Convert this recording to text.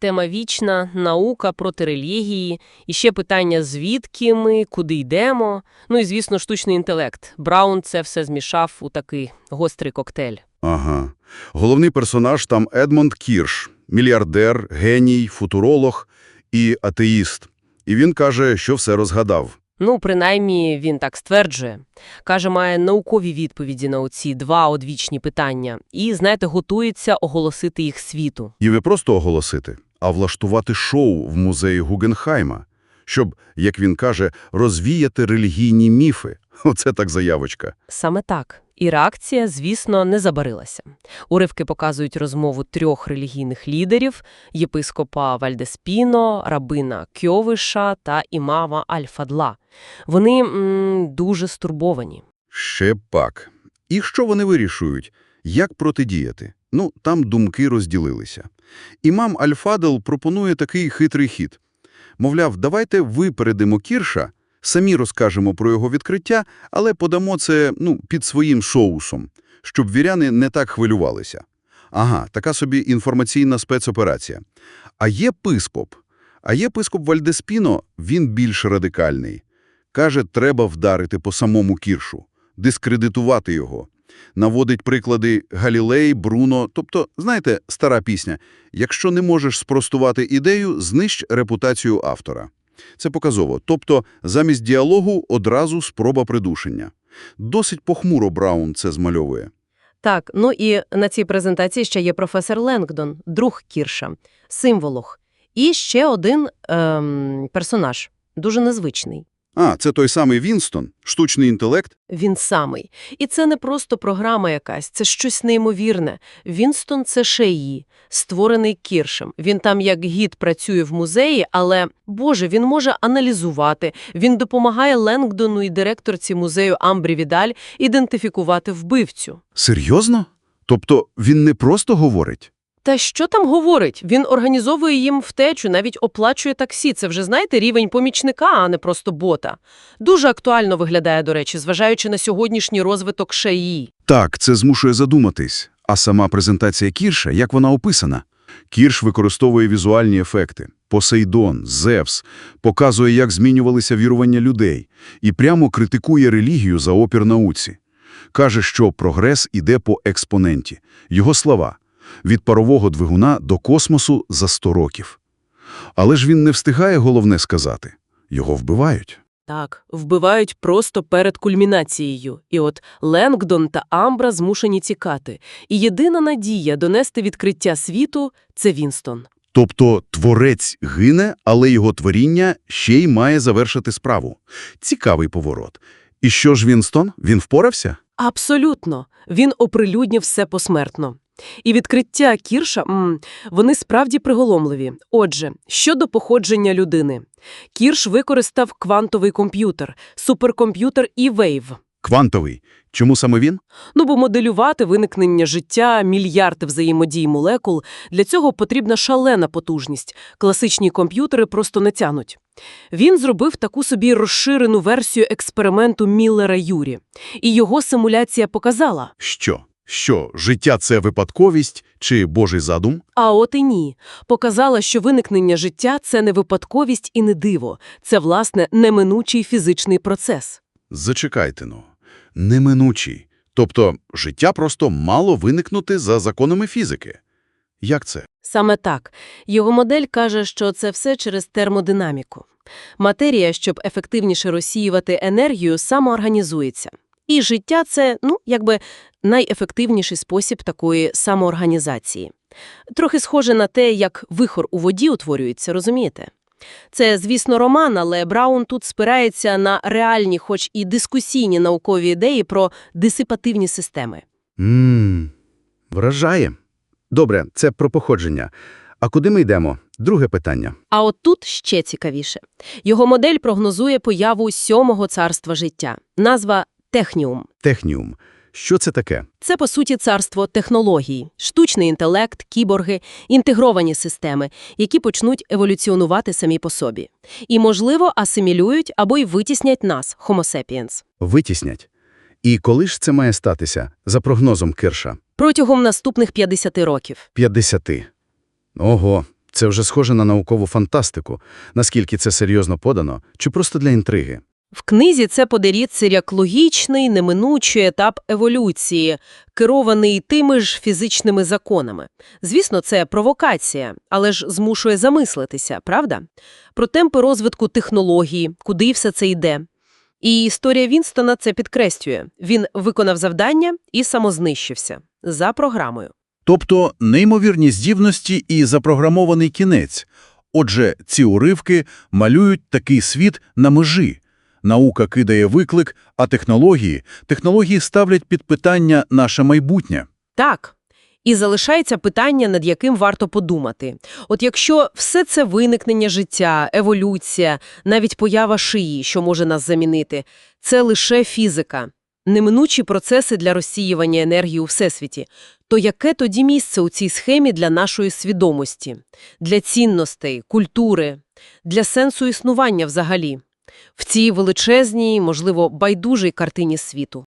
тема вічна, наука проти релігії, і ще питання, звідки ми, куди йдемо. Ну і, звісно, штучний інтелект. Браун це все змішав у такий гострий коктейль. Ага. Головний персонаж там Едмонд Кірш, мільярдер, геній, футуролог і атеїст. І він каже, що все розгадав. Ну, принаймні, він так стверджує. Каже, має наукові відповіді на оці два одвічні питання. І, знаєте, готується оголосити їх світу. І не просто оголосити, а влаштувати шоу в музеї Гугенхайма, щоб, як він каже, розвіяти релігійні міфи. Оце так заявочка. Саме так. І реакція, звісно, не забарилася. Уривки показують розмову трьох релігійних лідерів – єпископа Вальдеспіно, рабина Кьовиша та імама Аль-Фадла. Вони м, дуже стурбовані. Ще пак. І що вони вирішують? Як протидіяти? Ну, там думки розділилися. Імам Аль-Фадл пропонує такий хитрий хід. Мовляв, давайте випередимо Кірша, самі розкажемо про його відкриття, але подамо це ну, під своїм соусом, щоб віряни не так хвилювалися. Ага, така собі інформаційна спецоперація. А є пископ. А є пископ Вальдеспіно, він більш радикальний. Каже, треба вдарити по самому Кіршу, дискредитувати його. Наводить приклади Галілей, Бруно, тобто, знаєте, стара пісня. Якщо не можеш спростувати ідею, знищ репутацію автора. Це показово. Тобто, замість діалогу одразу спроба придушення. Досить похмуро Браун це змальовує. Так, ну і на цій презентації ще є професор Ленгдон, друг Кірша, символог. І ще один ем, персонаж, дуже незвичний. А, це той самий Вінстон, штучний інтелект. Він самий. І це не просто програма якась, це щось неймовірне. Вінстон – це шеї, створений Кіршем. Він там як гід працює в музеї, але, боже, він може аналізувати, він допомагає Ленгдону і директорці музею Амбрі Відаль ідентифікувати вбивцю. Серйозно? Тобто він не просто говорить? Та що там говорить? Він організовує їм втечу, навіть оплачує таксі. Це вже, знаєте, рівень помічника, а не просто бота. Дуже актуально виглядає, до речі, зважаючи на сьогоднішній розвиток ШАІ. Так, це змушує задуматись. А сама презентація Кірша, як вона описана? Кірш використовує візуальні ефекти. Посейдон, Зевс, показує, як змінювалися вірування людей, і прямо критикує релігію за опір науці. Каже, що прогрес іде по експоненті. Його слова – від парового двигуна до космосу за 100 років. Але ж він не встигає головне сказати. Його вбивають. Так, вбивають просто перед кульмінацією. І от Ленгдон та Амбра змушені тікати. І єдина надія донести відкриття світу – це Вінстон. Тобто творець гине, але його творіння ще й має завершити справу. Цікавий поворот. І що ж Вінстон? Він впорався? Абсолютно. Він оприлюднив все посмертно. І відкриття Кірша, м, вони справді приголомливі. Отже, щодо походження людини. Кірш використав квантовий комп'ютер, суперкомп'ютер E-Wave. Квантовий. Чому саме він? Ну, бо моделювати виникнення життя, мільярди взаємодій молекул, для цього потрібна шалена потужність. Класичні комп'ютери просто не тянуть. Він зробив таку собі розширену версію експерименту Міллера-Юрі. І його симуляція показала. Що? Що, життя – це випадковість чи Божий задум? А от і ні. Показала, що виникнення життя – це не випадковість і не диво. Це, власне, неминучий фізичний процес. Зачекайте, ну. Неминучий. Тобто життя просто мало виникнути за законами фізики. Як це? Саме так. Його модель каже, що це все через термодинаміку. Матерія, щоб ефективніше розсіювати енергію, самоорганізується. І життя – це, ну, якби найефективніший спосіб такої самоорганізації. Трохи схоже на те, як вихор у воді утворюється, розумієте? Це, звісно, роман, але Браун тут спирається на реальні, хоч і дискусійні наукові ідеї про дисипативні системи. Ммм, вражає. Добре, це про походження. А куди ми йдемо? Друге питання. А от тут ще цікавіше. Його модель прогнозує появу сьомого царства життя. Назва Техніум. Техніум. Що це таке? Це, по суті, царство технологій, штучний інтелект, кіборги, інтегровані системи, які почнуть еволюціонувати самі по собі. І, можливо, асимілюють або й витіснять нас, Homo sapiens. Витіснять. І коли ж це має статися, за прогнозом Кирша? Протягом наступних 50 років. 50. Ого, Це вже схоже на наукову фантастику. Наскільки це серйозно подано, чи просто для інтриги? В книзі це подається як логічний, неминучий етап еволюції, керований тими ж фізичними законами. Звісно, це провокація, але ж змушує замислитися, правда? Про темпи розвитку технології, куди все це йде. І історія Вінстона це підкреслює. Він виконав завдання і самознищився. За програмою. Тобто неймовірні здібності і запрограмований кінець. Отже, ці уривки малюють такий світ на межі. Наука кидає виклик, а технології, технології ставлять під питання наше майбутнє. Так. І залишається питання, над яким варто подумати. От якщо все це виникнення життя, еволюція, навіть поява шиї, що може нас замінити, це лише фізика, неминучі процеси для розсіювання енергії у Всесвіті, то яке тоді місце у цій схемі для нашої свідомості, для цінностей, культури, для сенсу існування взагалі? В цій величезній, можливо, байдужій картині світу.